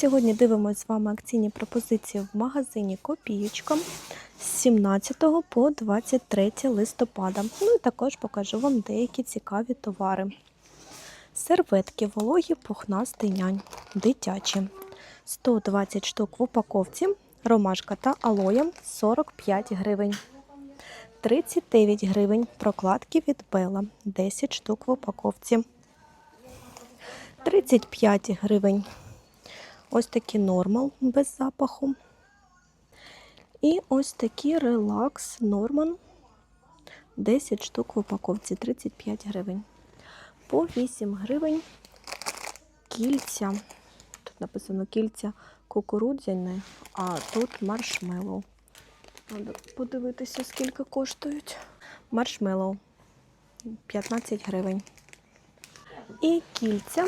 Сьогодні дивимося з вами акційні пропозиції в магазині Копієчка з 17 по 23 листопада. Ну і також покажу вам деякі цікаві товари. Серветки вологі пухнастий нянь, дитячі. 120 штук в упаковці, ромашка та алоя 45 гривень. 39 гривень прокладки від Бела, 10 штук в упаковці. 35 гривень. Ось такі нормал без запаху. І ось такі релакс Норман. 10 штук в упаковці, 35 гривень. По 8 гривень кільця. Тут написано кільця кукурудзяне, а тут маршмеллоу. Треба подивитися, скільки коштують. Маршмеллоу 15 гривень. І кільця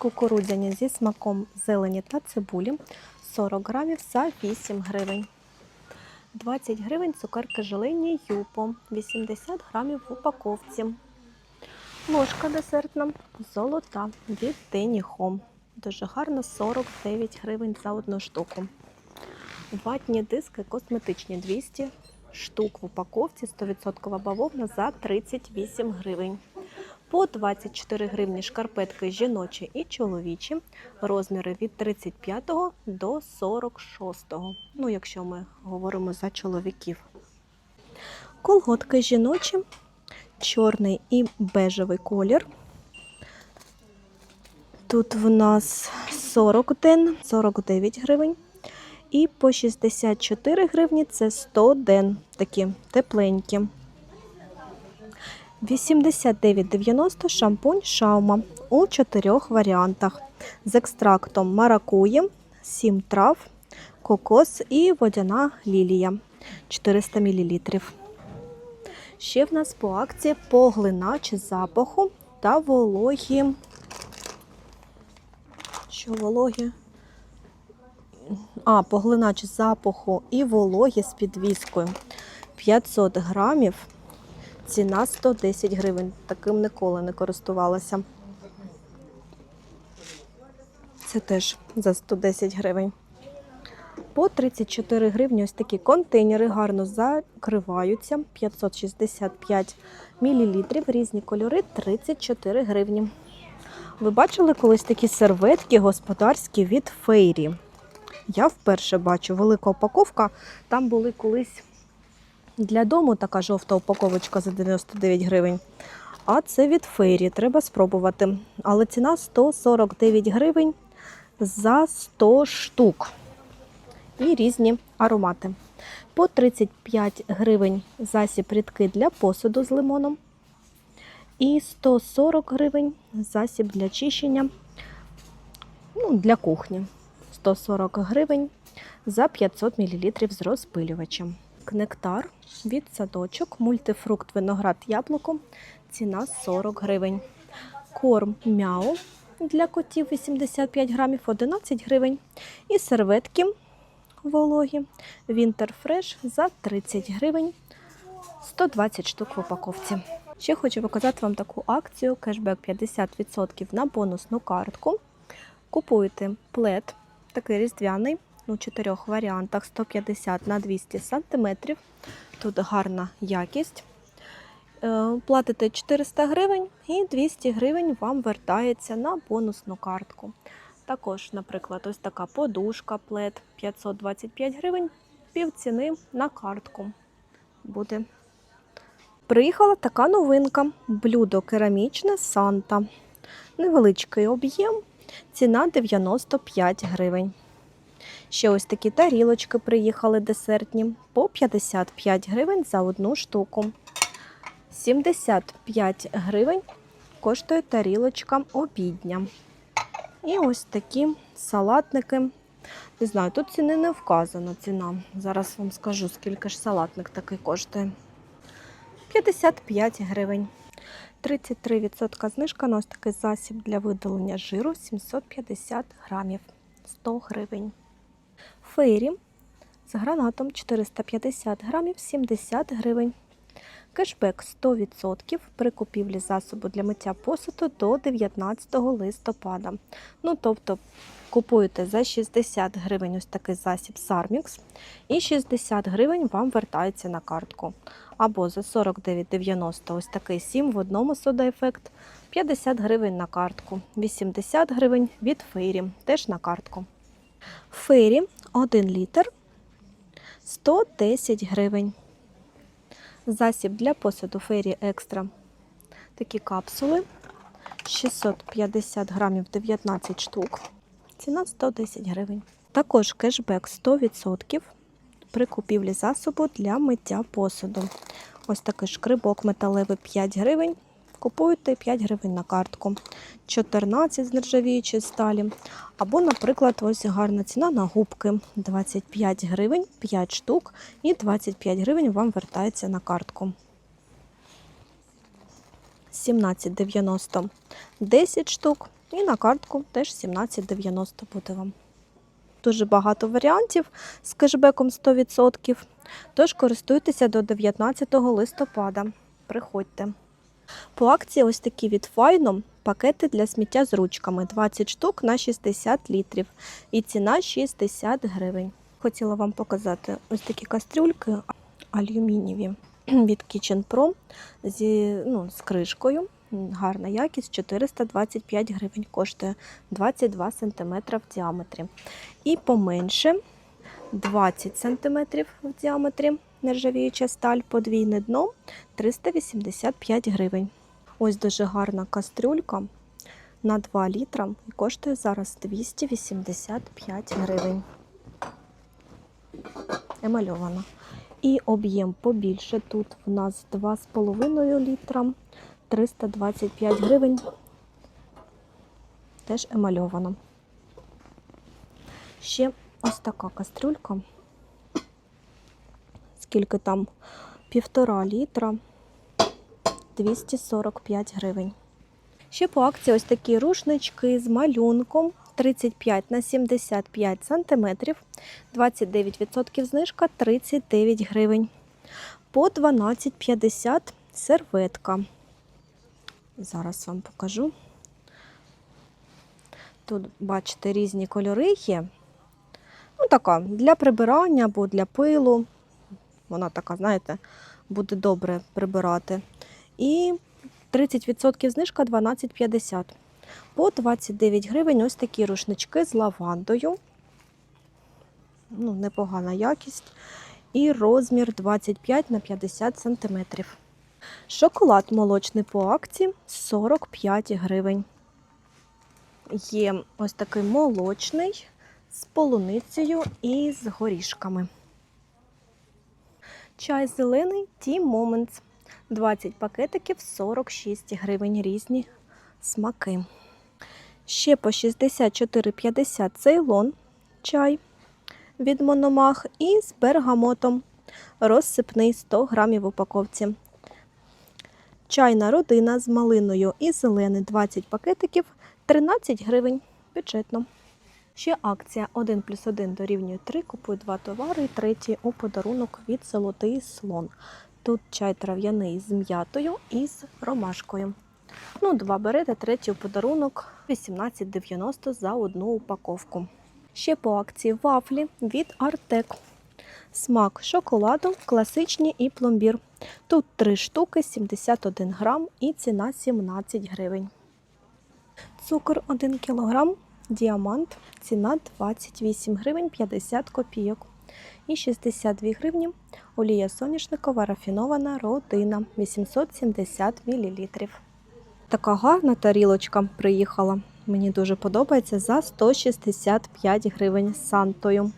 кукурудзяні зі смаком зелені та цибулі 40 грамів за 8 гривень. 20 гривень цукерки желейні юпо 80 грамів в упаковці. Ложка десертна золота від Тені Хом. Дуже гарно 49 гривень за одну штуку. Ватні диски косметичні 200 штук в упаковці 100% бавовна за 38 гривень. По 24 гривні шкарпетки жіночі і чоловічі, розміри від 35 до 46. Ну, якщо ми говоримо за чоловіків. Колготки жіночі, чорний і бежевий колір. Тут в нас 40 ден, 49 гривень. І по 64 гривні це 100 ден, такі тепленькі. 89,90 шампунь Шаума у чотирьох варіантах з екстрактом маракуї, 7 трав, кокос і водяна лілія 400 мл. Ще в нас по акції поглинач запаху та вологі. Що вологі? А, поглинач запаху і вологі з підвіскою 500 грамів. Ціна 110 гривень. Таким ніколи не користувалася. Це теж за 110 гривень. По 34 гривні ось такі контейнери гарно закриваються. 565 мл, різні кольори 34 гривні. Ви бачили колись такі серветки господарські від Фейрі? Я вперше бачу велика упаковка. Там були колись для дому така жовта упаковочка за 99 гривень. А це від фейрі, треба спробувати. Але ціна 149 гривень за 100 штук. І різні аромати. По 35 гривень засіб рідки для посуду з лимоном. І 140 гривень засіб для чищення ну, для кухні. 140 гривень за 500 мл з розпилювачем. Нектар від садочок, мультифрукт, виноград, яблуко. Ціна 40 гривень. Корм мяу для котів 85 грамів 11 гривень. І серветки вологі Fresh за 30 гривень 120 штук в упаковці. Ще хочу показати вам таку акцію: кешбек 50% на бонусну картку. Купуєте плед, такий різдвяний у чотирьох варіантах 150 на 200 см. Тут гарна якість. Е, Платите 400 гривень і 200 гривень вам вертається на бонусну картку. Також, наприклад, ось така подушка плед 525 гривень, півціни на картку буде. Приїхала така новинка: блюдо керамічне Санта. Невеличкий об'єм, ціна 95 гривень. Ще ось такі тарілочки приїхали десертні по 55 гривень за одну штуку. 75 гривень коштує тарілочка обідня. І ось такі салатники. Не знаю, тут ціни не вказано ціна. Зараз вам скажу, скільки ж салатник такий коштує. 55 гривень. 33% знижка на ось такий засіб для видалення жиру 750 грамів 100 гривень. Фейрі з гранатом 450 грамів 70 гривень. Кешбек 100% при купівлі засобу для миття посуду до 19 листопада. Ну, тобто Купуєте за 60 гривень ось такий засіб Sarmix і 60 гривень вам вертається на картку. Або за 49,90 ось такий 7 в одному содаефект, 50 гривень на картку, 80 гривень від Фейрі, теж на картку. Фейрі 1 літр 110 гривень. Засіб для посуду Фейрі Екстра. Такі капсули 650 грамів 19 штук. Ціна 110 гривень. Також кешбек 100% при купівлі засобу для миття посуду. Ось такий шкрибок металевий 5 гривень. Купуєте 5 гривень на картку. 14 з нержавіючої сталі. Або, наприклад, ось гарна ціна на губки 25 гривень, 5 штук, і 25 гривень вам вертається на картку. 17,90 10 штук. І на картку теж 17,90 буде вам. Дуже багато варіантів з кешбеком 100%. Тож користуйтеся до 19 листопада. Приходьте. По акції ось такі від Файно пакети для сміття з ручками 20 штук на 60 літрів. І ціна 60 гривень. Хотіла вам показати ось такі кастрюльки алюмінієві від Kitchen Pro зі, ну, з кришкою. Гарна якість 425 гривень, коштує 22 см в діаметрі. І поменше 20 см в діаметрі нержавіюча сталь, подвійне дно 385 гривень. Ось дуже гарна кастрюлька на 2 літра і коштує зараз 285 гривень. Емальована. І об'єм побільше. Тут в нас 2,5 літра, 325 гривень. Теж емальована. Ще ось така кастрюлька. Скільки там? Півтора літра, 245 гривень. Ще по акції ось такі рушнички з малюнком 35 на 75 сантиметрів, 29% знижка 39 гривень. По 12,50 серветка. Зараз вам покажу. Тут, бачите, різні кольори є. Ну, така для прибирання або для пилу. Вона така, знаєте, буде добре прибирати. І 30% знижка 12,50. По 29 гривень ось такі рушнички з лавандою. Ну, непогана якість. І розмір 25 на 50 см. Шоколад молочний по акції 45 гривень. Є ось такий молочний з полуницею і з горішками. Чай зелений Tea Moments. 20 пакетиків 46 гривень різні смаки. Ще по 64,50 цейлон чай від Мономах і з бергамотом. Розсипний 100 грамів в упаковці. Чайна родина з малиною і зелений 20 пакетиків 13 гривень. Бюджетно. Ще акція 1 плюс 1 дорівнює 3. Купуй два товари і третій у подарунок від Золотий слон. Тут чай трав'яний з м'ятою і з ромашкою. Ну, два берете, третій у подарунок 18,90 за одну упаковку. Ще по акції вафлі від Артек. Смак шоколаду, класичні і пломбір. Тут 3 штуки, 71 грам і ціна 17 гривень. Цукор 1 кг, діамант, ціна 28 гривень 50 копійок. І 62 гривні олія соняшникова рафінована родина 870 мл. Така гарна тарілочка приїхала. Мені дуже подобається за 165 гривень з сантою.